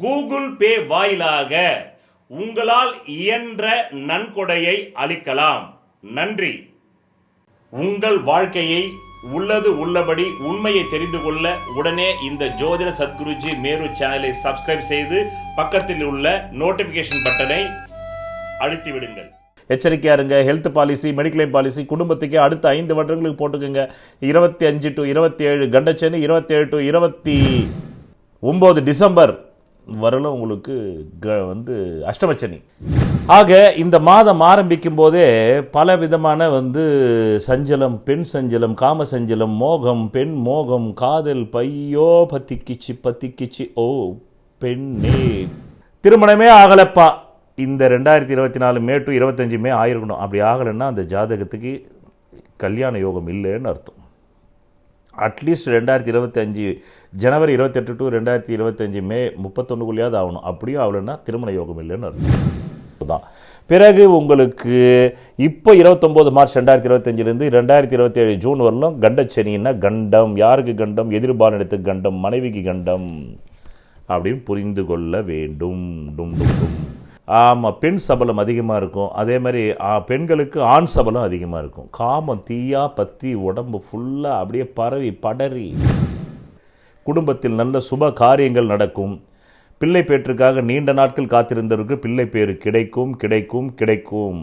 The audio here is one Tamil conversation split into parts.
கூகுள் பே வாயிலாக உங்களால் இயன்ற நன்கொடையை அளிக்கலாம். நன்றி. உங்கள் வாழ்க்கையை உள்ளது உள்ளபடி உண்மையை தெரிந்து கொள்ள உடனே இந்த ஜோதிட சத்குருஜி மேரு சேனலை சப்ஸ்கிரைப் செய்து பக்கத்தில் உள்ள நோட்டிபிகேஷன் பட்டனை அழுத்தி விடுங்கள் எச்சரிக்கையாக இருங்க. ஹெல்த் பாலிசி மெடிக்ளைம் பாலிசி குடும்பத்துக்கு அடுத்த ஐந்து வருடங்களுக்கு போட்டுக்கோங்க. இருபத்தி அஞ்சு டு இருபத்தி ஏழு கண்டச்சேனி இருபத்தேழு டு இருபத்தி ஒம்பது டிசம்பர். வரலும் உங்களுக்கு க வந்து அஷ்டமச்சனி. ஆக இந்த மாதம் ஆரம்பிக்கும் போதே பல விதமான வந்து சஞ்சலம் பெண் சஞ்சலம் காம சஞ்சலம் மோகம் பெண் மோகம் காதல் பையோ பத்திக்கிச்சு பத்திக்கிச்சு ஓ பெண்ணே. திருமணமே ஆகலப்பா. இந்த ரெண்டாயிரத்தி இருபத்தி நாலு மே டு இருபத்தஞ்சு மே ஆயிருக்கணும். அப்படி ஆகலைன்னா அந்த ஜாதகத்துக்கு கல்யாண யோகம் இல்லைன்னு அர்த்தம். அட்லீஸ்ட் ரெண்டாயிரத்தி இருபத்தஞ்சு ஜனவரி இருபத்தெட்டு டு ரெண்டாயிரத்தி இருபத்தஞ்சு மே முப்பத்தொன்னுக்குள்ளேயாவது ஆகணும். அப்படியும் ஆகலைன்னா திருமண யோகம் இல்லைன்னு அர்த்தம். தான் பிறகு உங்களுக்கு இப்போ இருபத்தொம்போது மார்ச் ரெண்டாயிரத்தி இருபத்தஞ்சிலேருந்து ரெண்டாயிரத்தி இருபத்தேழு ஜூன் வரலும் கண்டச்சனின்னா கண்டம் யாருக்கு கண்டம்? எதிர்பாலினத்துக்கு கண்டம் மனைவிக்கு கண்டம் அப்படின்னு புரிந்து கொள்ள வேண்டும். டும் டும் டும். ஆமாம் பெண் சபலம் அதிகமாக இருக்கும். அதே மாதிரி பெண்களுக்கு ஆண் சபலம் அதிகமாக இருக்கும். காமம் தீயா பத்தி உடம்பு ஃபுல்லாக அப்படியே பரவி படறி. குடும்பத்தில் நல்ல சுப காரியங்கள் நடக்கும். பிள்ளை பேற்றுக்காக நீண்ட நாட்கள் காத்திருந்தவருக்கு பிள்ளை பேர் கிடைக்கும் கிடைக்கும் கிடைக்கும்.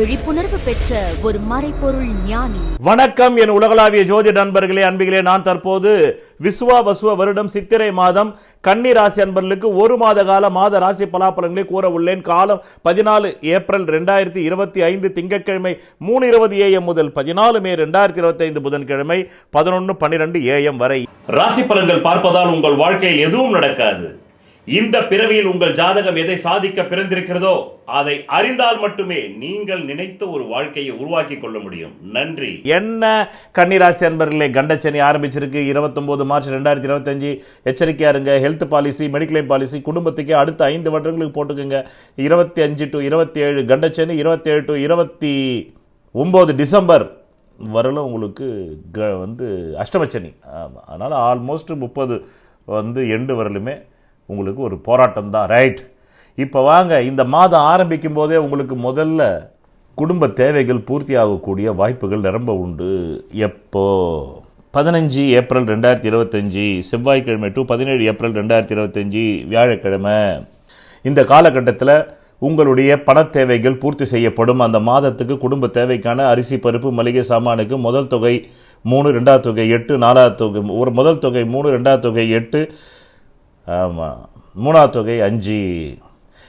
விழிப்புணர்வு பெற்ற ஒரு மறைபொருள் ஞானி. வணக்கம் என் உலகளாவிய ஜோதி நண்பர்களே அன்பிகளே நான் தற்போது விசுவா வசுவ வருடம் சித்திரை மாதம். கன்னி ராசி அன்பர்களுக்கு ஒரு மாத கால மாத ராசி பலாபலன்களை கூற உள்ளேன். காலம் பதினாலு ஏப்ரல் ரெண்டாயிரத்தி இருபத்தி ஐந்து திங்கட்கிழமை மூணு இருபது ஏஎம் முதல் பதினாலு மே ரெண்டாயிரத்தி இருபத்தி ஐந்து புதன்கிழமை பதினொன்று பன்னிரெண்டு ஏஎம் வரை. ராசி பலன்கள் பார்ப்பதால் உங்கள் வாழ்க்கையில் எதுவும் நடக்காது. இந்த பிறவியில் உங்கள் ஜாதகம் எதை சாதிக்க பிறந்திருக்கிறதோ அதை அறிந்தால் மட்டுமே நீங்கள் நினைத்த ஒரு வாழ்க்கையை உருவாக்கி கொள்ள முடியும். நன்றி. என்ன கன்னிராசி அன்பர்களே கண்டச்சனி ஆரம்பிச்சிருக்கு. இருபத்தொம்போது மார்ச் ரெண்டாயிரத்தி இருபத்தஞ்சு. எச்சரிக்கையாக இருங்க. ஹெல்த் பாலிசி மெடிக்ளைம் பாலிசி குடும்பத்துக்கு அடுத்த ஐந்து வருடங்களுக்கு போட்டுக்கோங்க. இருபத்தி அஞ்சு டு இருபத்தி ஏழு கண்டச்சனி இருபத்தேழு டு இருபத்தி ஒம்பது டிசம்பர் வரலும் உங்களுக்கு க வந்து அஷ்டமச்சனி ஆமாம் அதனால் ஆல்மோஸ்ட் முப்பது வந்து எண்டு வரலுமே. உங்களுக்கு ஒரு போராட்டம் தான் ரைட் இப்போ வாங்க இந்த மாதம் ஆரம்பிக்கும் போதே உங்களுக்கு முதல்ல குடும்ப தேவைகள் பூர்த்தி ஆகக்கூடிய வாய்ப்புகள் நிரம்ப உண்டு. எப்போ? பதினஞ்சு ஏப்ரல் ரெண்டாயிரத்தி இருபத்தஞ்சி செவ்வாய்க்கிழமை டு பதினேழு ஏப்ரல் ரெண்டாயிரத்தி இருபத்தஞ்சி வியாழக்கிழமை. இந்த காலகட்டத்தில் உங்களுடைய பணத் தேவைகள் பூர்த்தி செய்யப்படும். அந்த மாதத்துக்கு குடும்ப தேவைக்கான அரிசி பருப்பு மளிகை சாமானுக்கு முதல் தொகை மூணு ரெண்டாவது தொகை எட்டு நாலாவது தொகை ஒரு முதல் தொகை மூணு ரெண்டாவது தொகை எட்டு ஆமாம் மூணாவது தொகை அஞ்சு.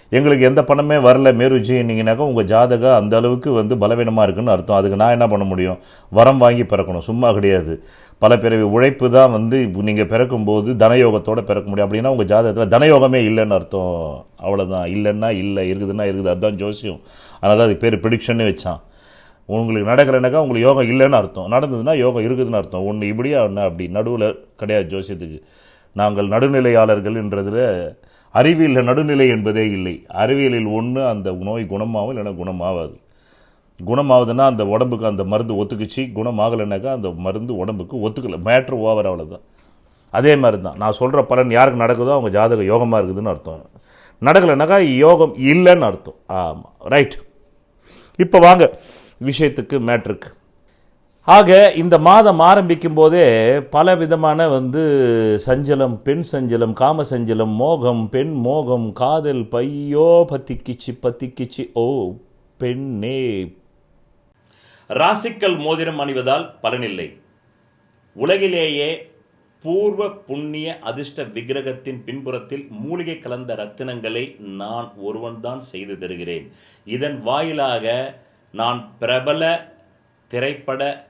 எங்களுக்கு எந்த பணமே வரல மேருஜின்னீங்கனாக்கா உங்கள் ஜாதகம் அந்த அளவுக்கு வந்து பலவீனமாக இருக்குன்னு அர்த்தம். அதுக்கு நான் என்ன பண்ண முடியும்? வரம் வாங்கி பிறக்கணும். சும்மா கிடையாது. பல பிறவி உழைப்பு தான் வந்து நீங்கள் பிறக்கும்போது தனயோகத்தோடு பிறக்க முடியும். அப்படின்னா உங்கள் ஜாதகத்தில் தனயோகமே இல்லைன்னு அர்த்தம். அவ்வளோதான் இல்லைன்னா இல்லை. இருக்குதுன்னா இருக்குது. அதுதான் ஜோசியம். அதனால் தான் அது பேர் ப்ரிடிக்ஷன்னு வச்சான். உங்களுக்கு நடக்கலைனாக்கா உங்களுக்கு யோகம் இல்லைன்னு அர்த்தம். நடந்ததுன்னா யோகம் இருக்குதுன்னு அர்த்தம். ஒன்று இப்படியா ஒன்று அப்படி. நடுவில் கிடையாது ஜோசியத்துக்கு. நாங்கள் நடுநிலையாளர்கள் என்றதில் அறிவியலில் நடுநிலை என்பதே இல்லை. அறிவியலில் ஒன்று அந்த நோய் குணமாகும் இல்லைன்னா குணமாகாது குணமாகுதுன்னா அந்த உடம்புக்கு அந்த மருந்து ஒத்துக்குச்சு குணமாகலைனாக்கா அந்த மருந்து உடம்புக்கு ஒத்துக்கலை. மேட்ரு ஓவர் அவ்வளோதான் அதே மாதிரி தான் நான் சொல்கிற பலன் யாருக்கு நடக்குதோ அவங்க ஜாதகம் யோகமாக இருக்குதுன்னு அர்த்தம். நடக்கலைனாக்கா யோகம் இல்லைன்னு அர்த்தம். ஆமாம் ரைட் இப்போ வாங்க விஷயத்துக்கு மேட்ருக்கு ஆக இந்த மாதம் ஆரம்பிக்கும் போதே பல விதமான வந்து சஞ்சலம் பெண் சஞ்சலம் காம சஞ்சலம் மோகம் பெண் மோகம் காதல் பையோ பத்திக்கிச்சு பத்திக்கிச்சு ஓ பெண்ணே. ராசிக்கல் மோதிரம் அணிவதால் பலனில்லை. உலகிலேயே பூர்வ புண்ணிய அதிர்ஷ்ட விக்கிரகத்தின் பின்புறத்தில் மூலிகை கலந்த ரத்தினங்களை நான் ஒருவன்தான் செய்து தருகிறேன். இதன் வாயிலாக நான் பிரபல திரைப்பட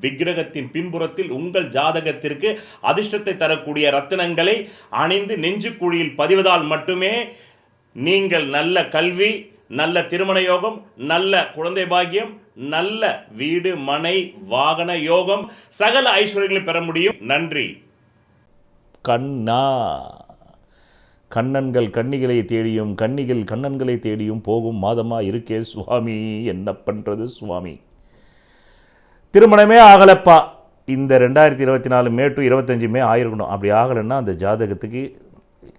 விக்கிரகத்தின் பின்புறத்தில் உங்கள் ஜாதகத்திற்கு அதிர்ஷ்டத்தை தரக்கூடிய ரத்தினங்களை அணிந்து நெஞ்சுக்குழியில் பதிவதால் மட்டுமே நீங்கள் நல்ல கல்வி நல்ல திருமண யோகம் நல்ல குழந்தை பாக்கியம் நல்ல வீடு மனை வாகன யோகம் சகல ஐஸ்வர்யங்களை பெற முடியும். நன்றி. கண்ணா. கண்ணன்கள் கன்னிகளை தேடியும் கன்னிகள் கண்ணன்களை தேடியும் போகும் மாதமா இருக்கே சுவாமி. என்ன பண்றது சுவாமி? திருமணமே ஆகலப்பா. இந்த ரெண்டாயிரத்தி இருபத்தி நாலு மே டு இருபத்தஞ்சி மே ஆயிருக்கணும். அப்படி ஆகலைன்னா அந்த ஜாதகத்துக்கு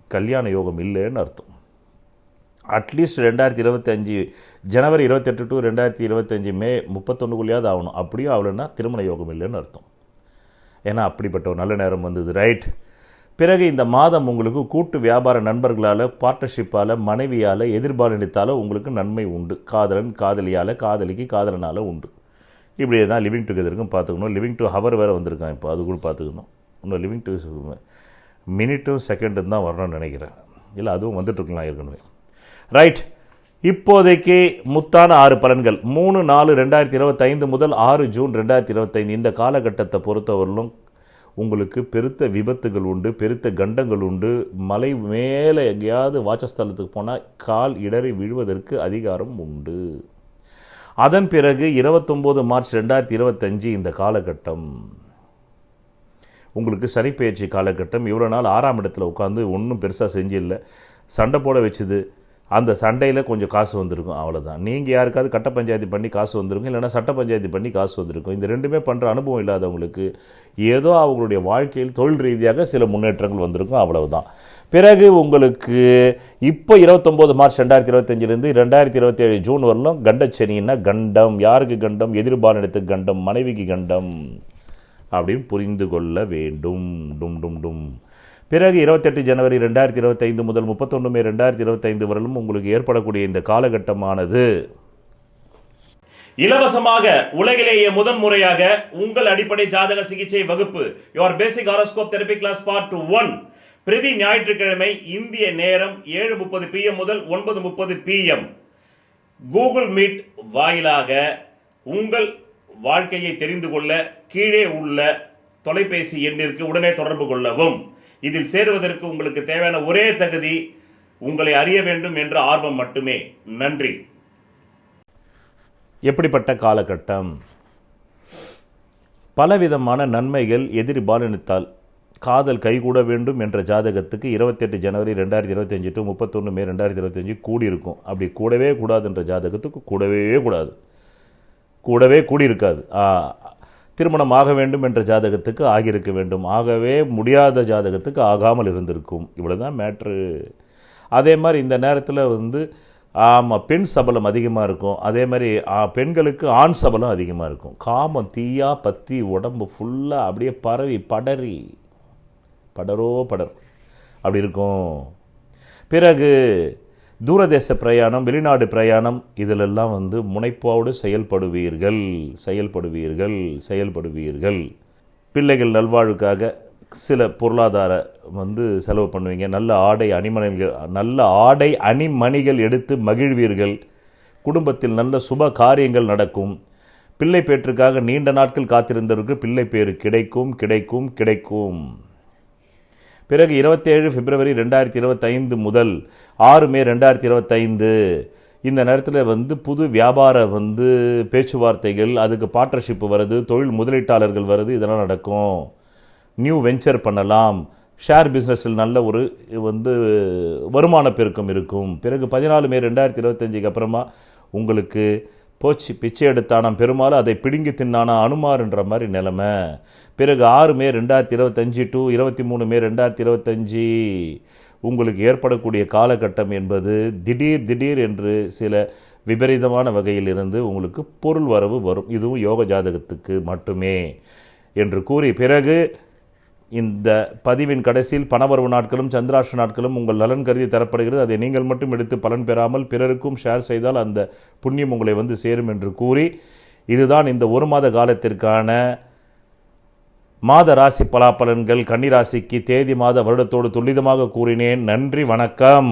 கல்யாண யோகம் இல்லைன்னு அர்த்தம். அட்லீஸ்ட் ரெண்டாயிரத்தி இருபத்தஞ்சி ஜனவரி இருபத்தெட்டு டு ரெண்டாயிரத்தி இருபத்தஞ்சி மே முப்பத்தொன்றுக்குள்ளேயாவது ஆகணும். அப்படியும் ஆகலைன்னா திருமண யோகம் இல்லைன்னு அர்த்தம். ஏன்னா அப்படிப்பட்ட ஒரு நல்ல நேரம் வந்தது. ரைட் பிறகு இந்த மாதம் உங்களுக்கு கூட்டு வியாபார நண்பர்களால் பார்ட்னர்ஷிப்பால் மனைவியால் எதிர்பாலினத்தால் உங்களுக்கு நன்மை உண்டு. காதலன் காதலியால் காதலிக்கு காதலனால் உண்டு. இப்படி தான் லிவிங் டுகெதருக்கும் பார்த்துக்கணும். லிவிங் டு ஹவர் வேறு வந்திருக்கான் இப்போ அது கூட பார்த்துக்கணும். இன்னும் லிவிங் டு மினிட்டும் செகண்டும் தான் வரணும்னு நினைக்கிறேன். இல்லை அதுவும் வந்துட்டுருக்கலாம் ஏற்கனவே. ரைட் இப்போதைக்கு முத்தான ஆறு பலன்கள். மூணு நாலு ரெண்டாயிரத்தி இருபத்தைந்து முதல் ஆறு ஜூன் ரெண்டாயிரத்தி இருபத்தைந்து. இந்த காலகட்டத்தை பொறுத்தவரையிலும் உங்களுக்கு பெருத்த விபத்துகள் உண்டு பெருத்த கண்டங்கள் உண்டு. மலை மேலே எங்கேயாவது வாசஸ்தலத்துக்கு போனால் கால் இடறி விழுவதற்கு அதிகாரம் உண்டு. அதன் பிறகு இருபத்தொம்போது மார்ச் ரெண்டாயிரத்தி இருபத்தஞ்சு இந்த காலகட்டம். உங்களுக்கு சனிப்பெயர்ச்சி காலகட்டம். இவ்வளோ நாள் ஆறாம் இடத்துல உட்காந்து ஒன்றும் பெருசாக செஞ்சில்லை. சண்டை போட வச்சுது. அந்த சண்டையில் கொஞ்சம் காசு வந்திருக்கும். அவ்வளோதான் நீங்கள் யாருக்காவது கட்ட பஞ்சாயத்து பண்ணி காசு வந்திருக்கும். இல்லைனா சட்ட பஞ்சாயத்து பண்ணி காசு வந்திருக்கும். இந்த ரெண்டுமே பண்ணுற அனுபவம் இல்லாதவங்களுக்கு ஏதோ அவங்களுடைய வாழ்க்கையில் தொழில் ரீதியாக சில முன்னேற்றங்கள் வந்திருக்கும். அவ்வளவுதான். பிறகு உங்களுக்கு இப்போ இருபத்தொம்போது மார்ச் ரெண்டாயிரத்தி இருபத்தஞ்சிலிருந்து ரெண்டாயிரத்தி இருபத்தேழு ஜூன் வரலும் கண்டச்சனின்னா கண்டம். யாருக்கு கண்டம்? எதிர்பாலினத்துக்கு கண்டம் மனைவிக்கு கண்டம் அப்படின்னு புரிந்து கொள்ள வேண்டும். டும் டும் டும். பிறகு இருபத்தெட்டு ஜனவரி ரெண்டாயிரத்தி இருபத்தைந்து முதல் முப்பத்தொன்று மே ரெண்டாயிரத்தி இருபத்தைந்து வரலும் உங்களுக்கு ஏற்படக்கூடிய இந்த காலகட்டமானது. இலவசமாக உலகிலேயே முதன் முறையாக உங்கள் அடிப்படை ஜாதக சிகிச்சை வகுப்பு. Your basic horoscope therapy class part one பிரதி ஞாயிற்றுக்கிழமை இந்திய நேரம் ஏழு முப்பது பிஎம் முதல் ஒன்பது முப்பது பிஎம் கூகுள் மீட் வாயிலாக உங்கள் வாழ்க்கையை தெரிந்து கொள்ள கீழே உள்ள தொலைபேசி எண்ணிற்கு உடனே தொடர்பு கொள்ளவும். இதில் சேருவதற்கு உங்களுக்கு தேவையான ஒரே தகுதி உங்களை அறிய வேண்டும் என்ற ஆர்வம் மட்டுமே. நன்றி. எப்படிப்பட்ட காலகட்டம்? பலவிதமான நன்மைகள் எதிரி பாலினத்தால் காதல் கைகூட வேண்டும் என்ற ஜாதகத்துக்கு இருபத்தெட்டு ஜனவரி ரெண்டாயிரத்தி இருபத்தஞ்சி டு முப்பத்தொன்று மே ரெண்டாயிரத்தி இருபத்தஞ்சி கூடியிருக்கும். அப்படி கூடவே கூடாதுன்ற ஜாதகத்துக்கு கூடவே கூடாது. கூடவே கூடியிருக்காது. திருமணம் ஆக வேண்டும் என்ற ஜாதகத்துக்கு ஆகியிருக்க வேண்டும். ஆகவே முடியாத ஜாதகத்துக்கு ஆகாமல் இருந்திருக்கும். இவ்வளோ தான் மேட்ரு அதே மாதிரி இந்த நேரத்தில் வந்து ஆமாம் பெண் சபலம் அதிகமாக இருக்கும். அதே மாதிரி பெண்களுக்கு ஆண் சபலம் அதிகமாக இருக்கும். காமம் தீயா பத்தி உடம்பு ஃபுல்லாக அப்படியே பரவி படறி. படரோ படர். அப்படி இருக்கும். பிறகு தூரதேச பிரயாணம் வெளிநாடு பிரயாணம் இதிலெல்லாம் வந்து முனைப்போடு செயல்படுவீர்கள் செயல்படுவீர்கள் செயல்படுவீர்கள். பிள்ளைகள் நல்வாழ்வுக்காக சில பொருளாதார வந்து செலவு பண்ணுவீங்க. நல்ல ஆடை அணிமணிகள் நல்ல ஆடை அணிமணிகள் எடுத்து மகிழ்வீர்கள். குடும்பத்தில் நல்ல சுப காரியங்கள் நடக்கும். பிள்ளை பேற்றுக்காக நீண்ட நாட்கள் காத்திருந்தவருக்கு பிள்ளை பேறு கிடைக்கும் கிடைக்கும் கிடைக்கும். பிறகு இருபத்தேழு பிப்ரவரி ரெண்டாயிரத்தி இருபத்தைந்து முதல் ஆறு மே ரெண்டாயிரத்தி இருபத்தைந்து. இந்த நேரத்தில் வந்து புது வியாபார வந்து பேச்சுவார்த்தைகள் அதுக்கு பார்ட்னர்ஷிப் வருது தொழில் முதலீட்டாளர்கள் வருது இதெல்லாம் நடக்கும். நியூ வெஞ்சர் பண்ணலாம். ஷேர் பிஸ்னஸில் நல்ல ஒரு வந்து வருமான பெருக்கம் இருக்கும். பிறகு பதினாலு மே ரெண்டாயிரத்தி இருபத்தஞ்சுக்கு அப்புறமா உங்களுக்கு போச்சு பிச்சை எடுத்தானாம் பெருமாள் அதை பிடுங்கி தின்னானா அனுமார்ன்ற மாதிரி நிலமை. பிறகு ஆறு மே ரெண்டாயிரத்தி இருபத்தஞ்சி டு இருபத்தி மூணு மே ரெண்டாயிரத்தி இருபத்தஞ்சி உங்களுக்கு ஏற்படக்கூடிய காலகட்டம் என்பது திடீர் திடீர் என்று சில விபரீதமான வகையில் இருந்து உங்களுக்கு பொருள் வரவு வரும். இதுவும் யோக ஜாதகத்துக்கு மட்டுமே என்று கூறி பிறகு இந்த பதிவின் கடைசியில் பணவரவு நாட்களும் சந்திராஷ்ட நாட்களும் உங்கள் நலன் கருதி தரப்படுகிறது. அதை நீங்கள் மட்டும் எடுத்து பலன் பெறாமல் பிறருக்கும் ஷேர் செய்தால் அந்த புண்ணியம் உங்களை வந்து சேரும் என்று கூறி இதுதான் இந்த ஒரு மாத காலத்திற்கான மாத ராசி பலாபலன்கள் கன்னிராசிக்கு தேதி மாத வருடத்தோடு துல்லிதமாக கூறினேன். நன்றி வணக்கம்.